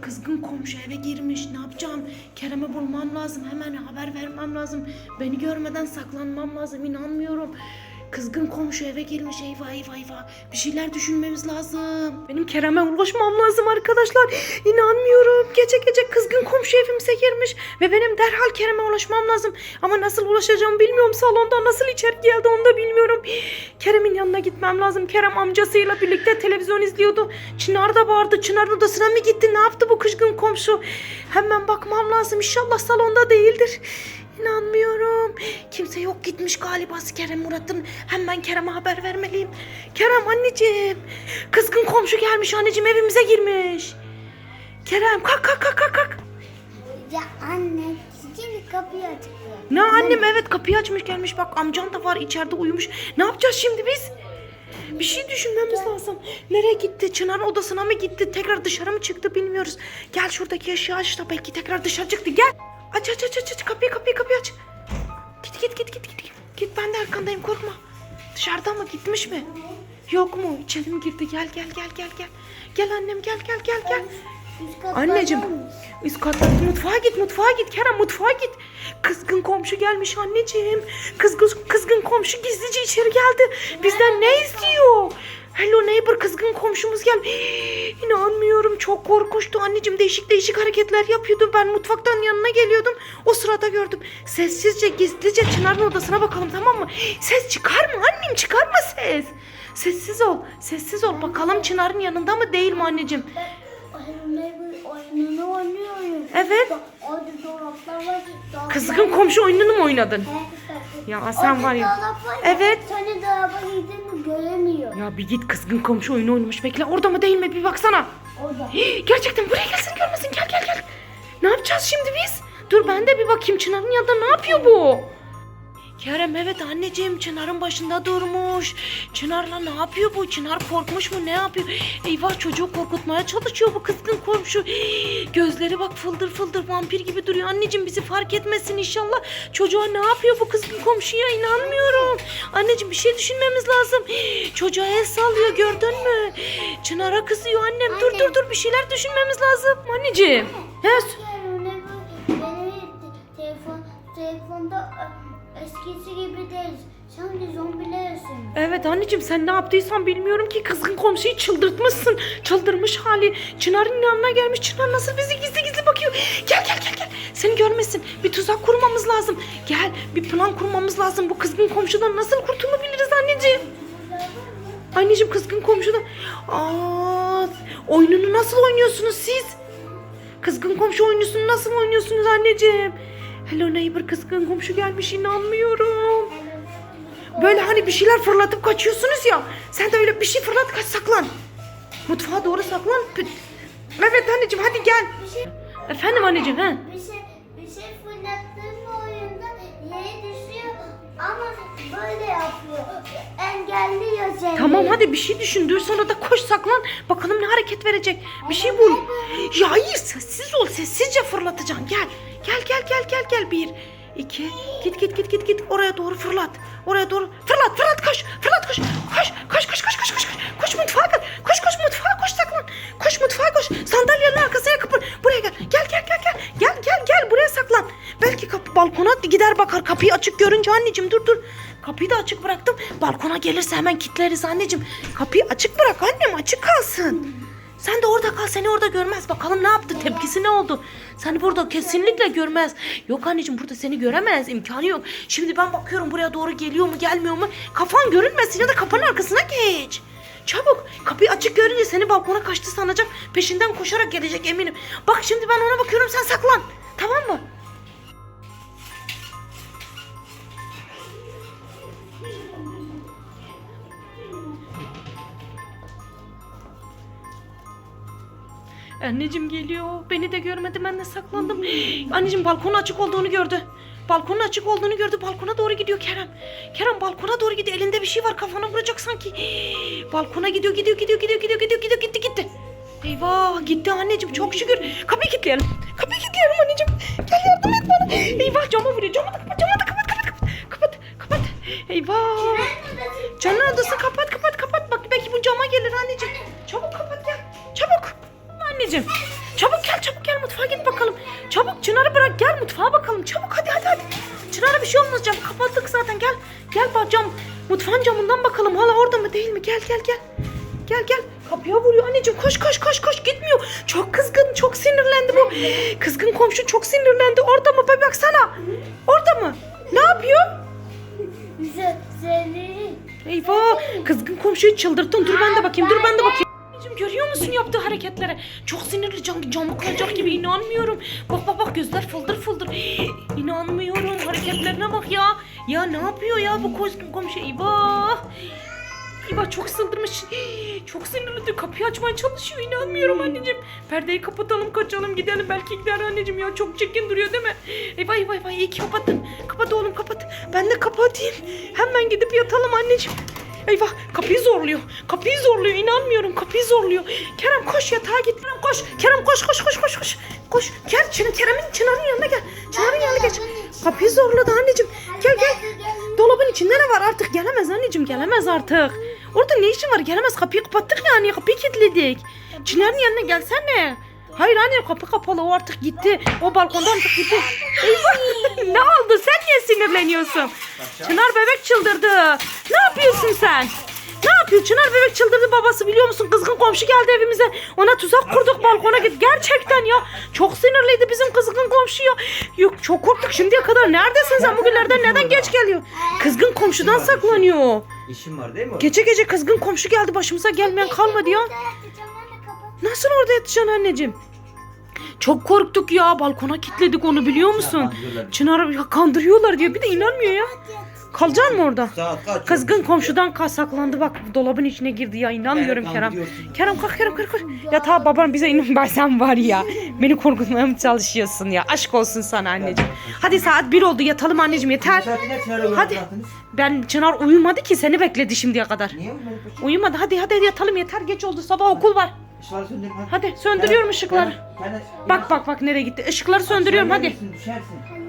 kızgın komşu eve girmiş. Ne yapacağım? Kerem'i bulmam lazım. Hemen haber vermem lazım. Beni görmeden saklanmam lazım. İnanmıyorum. Kızgın komşu eve girmiş. Eyvah eyvah eyvah. Bir şeyler düşünmemiz lazım. Benim Kerem'e ulaşmam lazım arkadaşlar. İnanmıyorum. Gece gece kızgın komşu evimize girmiş. Ve benim derhal Kerem'e ulaşmam lazım. Ama nasıl ulaşacağım bilmiyorum. Salonda nasıl içeri geldi onu da bilmiyorum. Kerem'in yanına gitmem lazım. Kerem amcasıyla birlikte televizyon izliyordu. Çınar da bağırdı. Çınar'ın odasına mı gitti? Ne yaptı bu kızgın komşu? Hemen bakmam lazım. İnşallah salonda değildir. İnanmıyorum. Kimse yok gitmiş galiba Kerem Murat'ın. Hemen Kerem'e haber vermeliyim. Kerem anneciğim. Kızgın komşu gelmiş anneciğim evimize girmiş. Kerem kalk kalk kalk kalk. kalk. Ya anne şimdi kapıyı bırak. Ne annem evet kapıyı açmış gelmiş bak amcan da var içeride uyumuş. Ne yapacağız şimdi biz? Bir şey düşünmemiz lazım. Nereye gitti? Çınar'ın odasına mı gitti? Tekrar dışarı mı çıktı bilmiyoruz. Gel şuradaki eşya aç da belki tekrar dışarı çıktı. Gel. Aç aç aç aç kapıyı kapıyı kapıyı aç. Git git git git git. Git, ben de arkandayım korkma. Dışarıda mı gitmiş mi? Yok mu? İçeri mi girdi? Gel gel gel gel gel. Gel annem gel gel gel gel. Anneciğim üst katta mutfağa git mutfağa git Kerem mutfağa git. Kızgın komşu gelmiş anneciğim. Kızgın, kızgın komşu gizlice içeri geldi. Bizden ne istiyor? Hello neighbor kızgın komşumuz gel. İnanmıyorum çok korkmuştu anneciğim değişik değişik hareketler yapıyordu. Ben mutfaktan yanına geliyordum. O sırada gördüm. Sessizce gizlice Çınar'ın odasına bakalım tamam mı? Ses çıkar mı annem çıkarma ses. Sessiz ol sessiz ol bakalım Çınar'ın yanında mı değil mi anneciğim? Anne bu oyununu oynuyorum. Evet. Orada dolaplar var. dolaplar- Kızgın komşu oyununu mu oynadın? Ya sen var ya. Evet. Seni dolaba girdiğini göremiyor. Ya bir git kızgın komşu oyunu oynamış. Bekle orada mı değil mi bir baksana. Orada. Hii, Gerçekten buraya gelsin görmesin gel gel gel. Ne yapacağız şimdi biz? Dur ben de bir bakayım Çınar'ın yanında ne yapıyor bu? Kerem evet anneciğim Çınar'ın başında durmuş. Çınar'la ne yapıyor bu? Çınar korkmuş mu ne yapıyor? Eyvah çocuğu korkutmaya çalışıyor bu kızgın komşu. Gözleri bak fıldır fıldır vampir gibi duruyor. Anneciğim bizi fark etmesin inşallah. Çocuğa ne yapıyor bu kızgın komşuya inanmıyorum. Anneciğim bir şey düşünmemiz lazım. Çocuğa el sallıyor gördün mü? Çınar'a kızıyor annem. Dur Anne. dur dur bir şeyler düşünmemiz lazım. Anneciğim. He, eskisi gibi değil. Sanki zombilersin. Evet anneciğim sen ne yaptıysan bilmiyorum ki kızgın komşuyu çıldırtmışsın. Çıldırmış hali. Çınar'ın yanına gelmiş. Çınar nasıl bizi gizli gizli bakıyor. Gel gel gel gel. Seni görmesin. Bir tuzak kurmamız lazım. Gel bir plan kurmamız lazım. Bu kızgın komşudan nasıl kurtulabiliriz anneciğim? Anneciğim kızgın komşudan. Aa, oyununu nasıl oynuyorsunuz siz? Kızgın komşu oyunusunu nasıl oynuyorsunuz anneciğim? Hello neighbor kızgın komşu gelmiş inanmıyorum. Böyle hani bir şeyler fırlatıp kaçıyorsunuz ya. Sen de öyle bir şey fırlat kaç saklan. Mutfağa doğru saklan. Evet anneciğim hadi gel. Şey, Efendim anneciğim he. bir şey, bir şey fırlattığın oyunda yere düşüyor ama böyle yapıyor. Engelliyor seni. Tamam hadi bir şey düşün. Dur sonra da koş saklan. Bakalım ne hareket verecek. Bir şey bul. Ya hayır sessiz ol. Sessizce fırlatacaksın. Gel. Gel gel gel gel gel. Bir, iki. Git git git git git. Oraya doğru fırlat. Oraya doğru. Fırlat fırlat koş. Fırlat koş. Koş koş koş koş koş koş. Koş, mutfağa gel. Koş koş mutfağa koş saklan. Koş mutfağa koş. Sandalyenin arkasına kapın. Buraya gel. Gel gel gel gel. Gel gel gel buraya saklan. Belki kapı balkona gider bakar. Kapıyı açık görünce anneciğim dur dur. Kapıyı da açık bıraktım. Balkona gelirse hemen kilitleriz anneciğim. Kapıyı açık bırak annem açık kalsın. Sen de orada kal seni orada görmez. Bakalım ne yaptı tepkisi ne oldu? Seni burada kesinlikle görmez. Yok anneciğim burada seni göremez imkanı yok. Şimdi ben bakıyorum buraya doğru geliyor mu gelmiyor mu? Kafan görünmesin ya da kafanın arkasına geç. Çabuk kapıyı açık görünce seni balkona kaçtı sanacak. Peşinden koşarak gelecek eminim. Bak şimdi ben ona bakıyorum sen saklan. Tamam mı? Anneciğim geliyor. Beni de görmedi. Ben de saklandım. Anneciğim balkonun açık olduğunu gördü. Balkonun açık olduğunu gördü. Balkona doğru gidiyor Kerem. Kerem balkona doğru gidiyor. Elinde bir şey var. Kafana vuracak sanki. Balkona gidiyor, gidiyor, gidiyor, gidiyor, gidiyor, gidiyor, gidiyor, gitti, gitti. Eyvah gitti anneciğim çok şükür. Kapıyı kilitleyelim. Kapıyı kilitleyelim anneciğim. Gel yardım et bana. Eyvah cama vuruyor. Camı da kapat, camı da kapat, kapat, kapat. Kapat, kapat. Eyvah. Canın odası kapat, kapat, kapat. Bak belki bu cama gelir anneciğim. Çabuk kapat gel. Anneciğim. Çabuk gel, çabuk gel mutfağa Çabuk Çınar'ı bırak gel mutfağa bakalım. Çabuk hadi hadi hadi. Çınar'a bir şey olmaz cam kapattık zaten gel. Gel bak cam. Mutfağın camından bakalım hala orada mı değil mi? Gel gel gel. Gel gel. Kapıya vuruyor anneciğim. Koş koş koş koş gitmiyor. Çok kızgın, çok sinirlendi bu. Kızgın komşu çok sinirlendi. Orada mı? Bir baksana. Orada mı? Ne yapıyor? Se- Seni. Eyvah! Kızgın komşuyu çıldırttın. Dur ben de bakayım. Dur ben de bakayım. Görüyor musun yaptığı hareketlere? Çok sinirli can, camı kıracak gibi inanmıyorum. Bak bak bak gözler fıldır fıldır. İnanmıyorum hareketlerine bak ya. Ya ne yapıyor ya bu kızgın komşu? Eyvah! Eyvah çok sıldırmış. Çok sinirli. Kapıyı açmaya çalışıyor. İnanmıyorum anneciğim. Perdeyi kapatalım kaçalım gidelim. Belki gider anneciğim ya. Çok çirkin duruyor değil mi? Eyvah eyvah eyvah. İyi ki kapattın. Kapat oğlum kapat. Ben de kapatayım. Hemen gidip yatalım anneciğim. Eyvah kapıyı zorluyor. Kapıyı zorluyor. İnanmıyorum kapıyı zorluyor. Kerem koş yatağa git. Kerem koş. Kerem koş koş koş koş koş. Koş. Gel Çın Kerem'in Çınar'ın yanına gel. Çınar'ın yanına geç. Kapıyı zorladı anneciğim. Gel gel. Dolabın içinde ne var artık gelemez anneciğim gelemez artık. Orada ne işin var gelemez kapıyı kapattık yani kapıyı kilitledik. Çınar'ın yanına gelsene. Hayır anne kapı kapalı o artık gitti. O balkondan artık gitti. Eyvah ne oldu sen niye sinirleniyorsun? Çınar bebek çıldırdı. Ne yapıyorsun sen? Ne yapıyor? Çınar bebek çıldırdı babası biliyor musun? Kızgın komşu geldi evimize. Ona tuzak kurduk balkona git. Gerçekten ya. Çok sinirliydi bizim kızgın komşu ya. Yok çok korktuk şimdiye kadar. Neredesin sen bugünlerden neden geç geliyor? Kızgın komşudan saklanıyor. İşim var değil mi? Gece gece kızgın komşu geldi başımıza gelmeyen kalmadı ya. Nasıl orada yatacaksın anneciğim? Çok korktuk ya. Balkona kilitledik onu biliyor musun? kandırıyorlar. Çınar ya kandırıyorlar diyor. Bir de inanmıyor ya. Kalacaksın mı orada? Saat kaç? Kızgın komşudan ka- saklandı bak dolabın içine girdi ya inanmıyorum Kerem. Kerem kalk Kerem kalk kalk. Ya ta baban bize inan ben sen var ya. Beni korkutmaya mı çalışıyorsun ya? Aşk olsun sana anneciğim. Hadi saat bir oldu yatalım anneciğim yeter. Hadi. Ben Çınar uyumadı ki seni bekledi şimdiye kadar. Uyumadı hadi hadi hadi yatalım yeter geç oldu sabah okul var. Işıkları söndür hadi. Söndürüyorum ışıkları. Gel, gel. Bak bak bak nereye gitti. Işıkları söndürüyorum hadi. Düşersin, Düşersin.